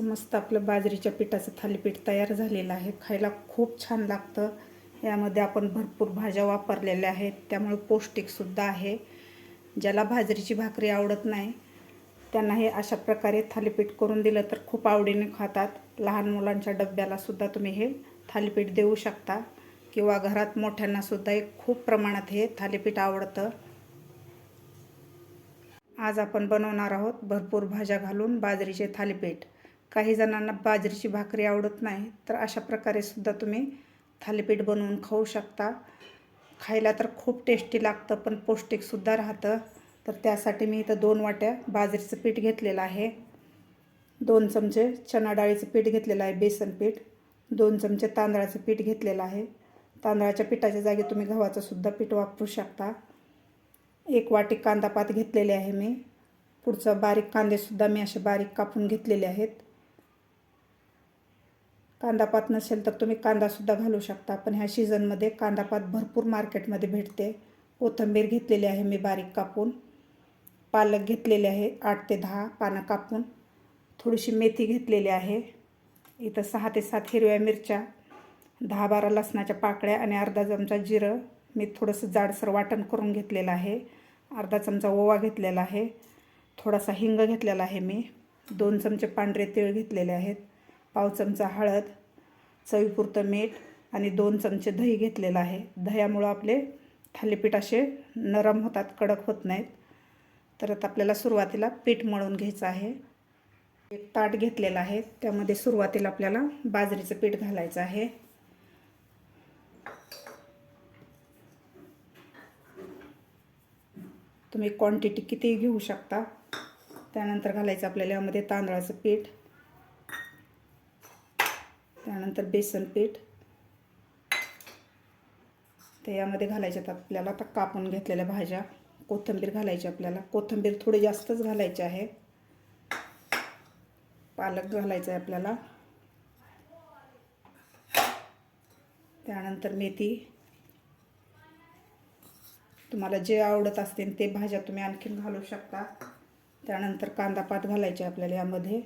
असं मस्त आपलं बाजरीच्या पिठाचं थालीपीठ तयार झालेलं आहे. खायला खूप छान लागतं. यामध्ये आपण भरपूर भाज्या वापरलेल्या आहेत. त्यामुळे पौष्टिकसुद्धा आहे. ज्याला बाजरीची भाकरी आवडत नाही त्यांना हे अशा प्रकारे थालीपीठ करून दिलं तर खूप आवडीने खातात. लहान मुलांच्या डब्यालासुद्धा तुम्ही हे थालीपीठ देऊ शकता. किंवा घरात मोठ्यांनासुद्धा एक खूप प्रमाणात हे थालीपीठ आवडतं. आज आपण बनवणार आहोत भरपूर भाज्या घालून बाजरीचे थालीपीठ. काही जणांना बाजरीची भाकरी आवडत नाही तर अशा प्रकारे सुद्धा तुम्ही थालीपीठ बनवून खाऊ शकता. खायला तर खूप टेस्टी लागतं पण पौष्टिकसुद्धा राहतं. तर त्यासाठी मी इथं दोन वाट्या बाजरीचं पीठ घेतलेलं आहे. दोन चमचे चणा डाळीचं पीठ घेतलेलं आहे बेसन पीठ. दोन चमचे तांदळाचं पीठ घेतलेलं आहे. तांदळाच्या पिठाच्या जागी तुम्ही गव्हाचं सुद्धा पीठ वापरू शकता. एक वाटी कांदापात घेतलेले आहे मी. पुढचं बारीक कांदेसुद्धा मी असे बारीक कापून घेतलेले आहेत. कांदापात नसेल तर तुम्ही कांदासुद्धा घालू शकता. पण ह्या सीझनमध्ये कांदापात भरपूर मार्केटमध्ये भेटते. कोथिंबीर घेतलेली आहे मी बारीक कापून. पालक घेतलेले आहे आठ ते दहा पानं कापून. थोडीशी मेथी घेतलेली आहे. इथं सहा ते सात हिरव्या मिरच्या दहा बारा लसणाच्या पाकळ्या आणि अर्धा चमचा जिरं. मी थोडंसं जाडसर वाटण करून घेतलेलं आहे. अर्धा चमचा ओवा घेतलेला आहे. थोडासा हिंग घेतलेला आहे मी. दोन चमचे पांढरे तीळ घेतलेले आहेत. पाव चमचा हळद चवीपुरतं मीठ आणि दोन चमचे दही घेतलेलं आहे. दह्यामुळं आपले थालीपीठ असे नरम होतात कडक होत नाहीत. तर आता आपल्याला सुरुवातीला पीठ मळून घ्यायचं आहे. एक ताट घेतलेलं आहे. त्यामध्ये सुरुवातीला आपल्याला बाजरीचं पीठ घालायचं आहे. तुम्ही क्वांटिटी किती घेऊ शकता. त्यानंतर घालायचं आपल्याला यामध्ये तांदळाचं पीठ. त्यानंतर बेसन पीठ. तर यामध्ये घालायच्यात आपल्याला आता कापून घेतलेल्या भाज्या. कोथिंबीर घालायची आपल्याला. कोथिंबीर थोडी जास्तच घालायची आहे. पालक घालायचं आहे आपल्याला. त्यानंतर मेथी. तुम्हाला जे आवडत असतील ते भाज्या तुम्ही आणखीन घालू शकता. त्यानंतर कांदापात घालायचे आपल्याला यामध्ये.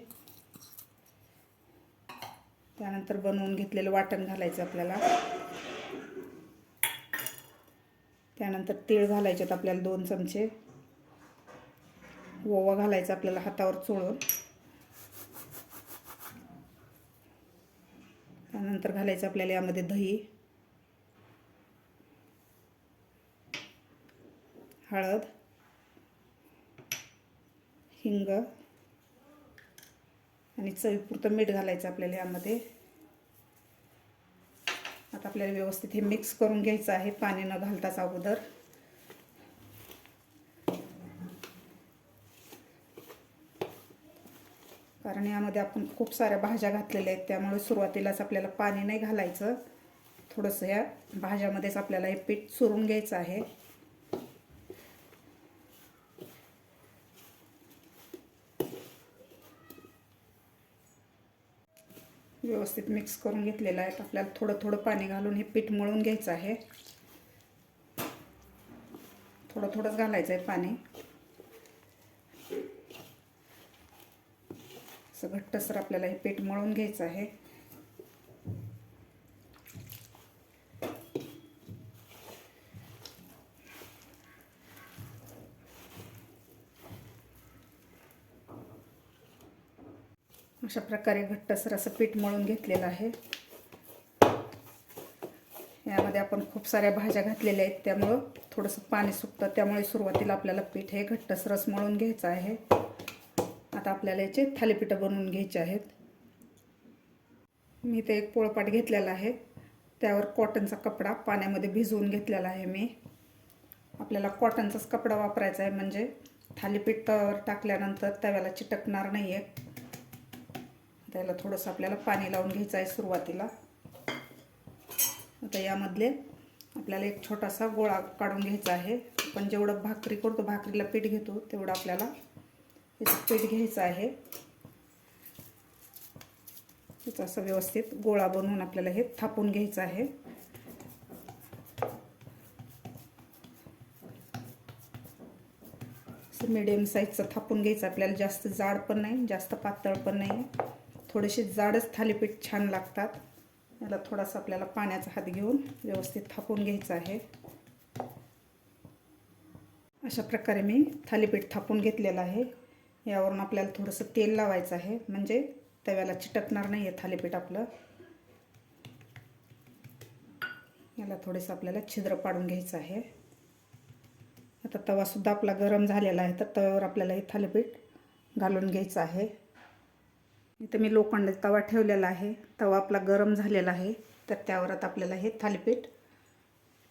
त्यानंतर बनवून घेतलेलं वाटण घालायचं आपल्याला. त्यानंतर तीळ घालायच्यात आपल्याला दोन चमचे. ओवा घालायचा आपल्याला हातावर चोळून. त्यानंतर घालायचं आपल्याला यामध्ये दही हळद हिंग आणि चवीपुरतं मीठ घालायचं आपल्याला यामध्ये. आता आपल्याला व्यवस्थित हे मिक्स करून घ्यायचं आहे पाणी न घालताच अगोदर. कारण यामध्ये आपण खूप साऱ्या भाज्या घातलेल्या आहेत त्यामुळे सुरुवातीलाच आपल्याला पाणी नाही घालायचं. थोडंसं या भाज्यामध्येच आपल्याला हे पीठ चुरून घ्यायचं आहे. व्यवस्थित मिक्स करून घेतलेलं आहे. आपल्याला थोडं थोडं पाणी घालून हे पीठ मळून घ्यायचं आहे. थोडं थोडंच घालायचं आहे पाणी. असं घट्टसर आपल्याला हे पीठ मळून घ्यायचं आहे. अशा प्रकारे घट्टसर असं पीठ मळून घेतलेलं आहे. यामध्ये आपण खूप साऱ्या भाज्या घातलेल्या आहेत त्यामुळं थोडंसं पाणी सुकतं त्यामुळे सुरुवातीला आपल्याला पीठ हे घट्टसरस मळून घ्यायचं आहे. आता आपल्याला याचे थालीपीठं बनवून घ्यायचे आहेत. मी ते एक पोळपाट घेतलेला आहे. त्यावर कॉटनचा कपडा पाण्यामध्ये भिजवून घेतलेला आहे मी. आपल्याला कॉटनचाच कपडा वापरायचा आहे म्हणजे थालीपीठ तव्यावर टाकल्यानंतर तव्याला चिटकणार नाही आहे त्याला थोडंसं आपल्याला पाणी लावून घ्यायचं आहे सुरुवातीला. आता यामधले आपल्याला एक छोटासा गोळा काढून घ्यायचा आहे. आपण जेवढं भाकरी करतो भाकरीला पीठ घेतो तेवढं आपल्याला पीठ घ्यायचं आहे. त्याचं असं व्यवस्थित गोळा बनवून आपल्याला हे थापून घ्यायचं आहे. मीडियम साईजचं थापून घ्यायचं. आपल्याला जास्त जाड पण नाही जास्त पातळ पण नाही. थोडेसे जाडच थालीपीठ छान लागतात. याला थोडासा आपल्याला पाण्याचा हात घेऊन व्यवस्थित थापून घ्यायचं आहे. अशा प्रकारे मी थालीपीठ थापून घेतलेलं आहे. यावरून आपल्याला थोडंसं तेल लावायचं आहे. म्हणजे तव्याला चिटकणार नाही आहे थालीपीठ आपलं. याला थोडंसं आपल्याला छिद्र पाडून घ्यायचं आहे. आता तवासुद्धा आपला गरम झालेला आहे तर तव्यावर आपल्याला हे थालीपीठ घालून घ्यायचं आहे. इथं मी लोखंड तवा ठेवलेला आहे. तवा आपला गरम झालेला आहे. तर त्यावर आता आपल्याला हे थालीपीठ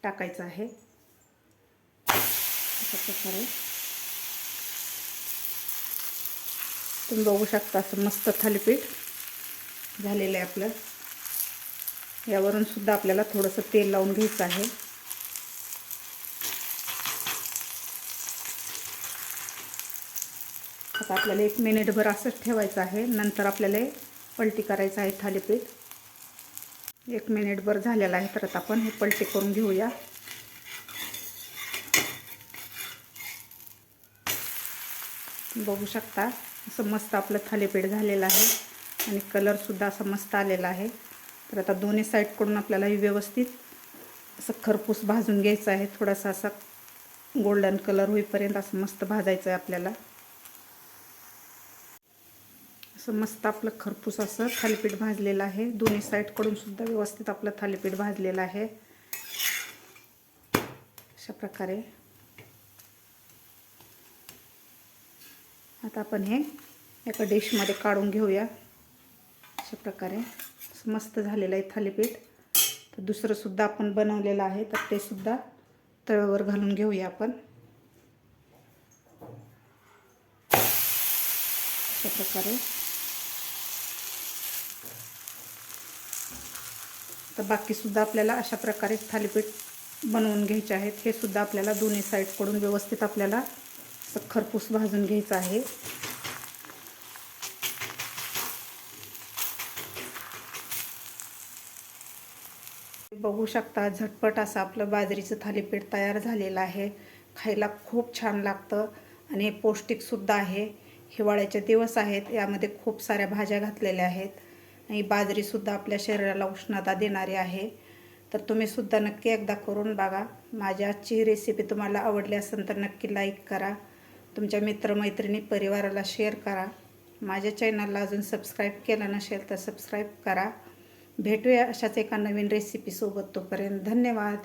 टाकायचं आहे. अशा प्रकारे. तुम्ही बघू शकता असं मस्त थालीपीठ झालेलं आहे आपलं. यावरून सुद्धा आपल्याला थोडंसं तेल लावून घ्यायचं आहे. आता आपल्याला एक मिनिटभर असंच ठेवायचं आहे. नंतर आपल्याला पलटी करायचं आहे थालीपीठ. एक मिनिटभर झालेलं आहे तर आता आपण हे पलटी करून घेऊया. बघू शकता असं मस्त आपलं थालीपीठ झालेलं आहे आणि कलरसुद्धा असं मस्त आलेला आहे. तर आता दोन्ही साईडकडून आपल्याला व्यवस्थित असं खरपूस भाजून घ्यायचं आहे. थोडासा असा गोल्डन कलर होईपर्यंत असं मस्त भाजायचं आहे आपल्याला. असं मस्त आपलं खरपूस असं थालीपीठ भाजलेलं आहे. दोन्ही साईडकडून सुद्धा व्यवस्थित आपलं थालीपीठ भाजलेलं आहे. अशा प्रकारे. आता आपण हे एका डिशमध्ये काढून घेऊया. अशा प्रकारे. मस्त झालेलं आहे थालीपीठ. तर दुसरंसुद्धा आपण बनवलेलं आहे तर ते सुद्धा तव्यावर घालून घेऊया आपण. अशा प्रकारे. तर बाकीसुद्धा आपल्याला अशा प्रकारे थालीपीठ बनवून घ्यायचे आहेत. हे सुद्धा आपल्याला दोन्ही साईडकडून व्यवस्थित आपल्याला खरपूस भाजून घ्यायचं आहे. बघू शकता झटपट असं आपलं बाजरीचं थालीपीठ तयार झालेलं आहे. खायला खूप छान लागतं आणि पौष्टिकसुद्धा आहे. हिवाळ्याचे दिवस आहेत यामध्ये खूप साऱ्या भाज्या घातलेल्या आहेत. आणि बाजरीसुद्धा आपल्या शरीराला उष्णता देणारी आहे. तर तुम्हीसुद्धा नक्की एकदा करून बघा. माझ्या आजची रेसिपी तुम्हाला आवडली असेल तर नक्की लाईक करा. तुमच्या मित्रमैत्रिणी परिवाराला शेअर करा. माझ्या चॅनलला अजून सबस्क्राईब केलं नसेल तर सबस्क्राईब करा. भेटूया अशाच एका नवीन रेसिपीसोबत तोपर्यंत धन्यवाद.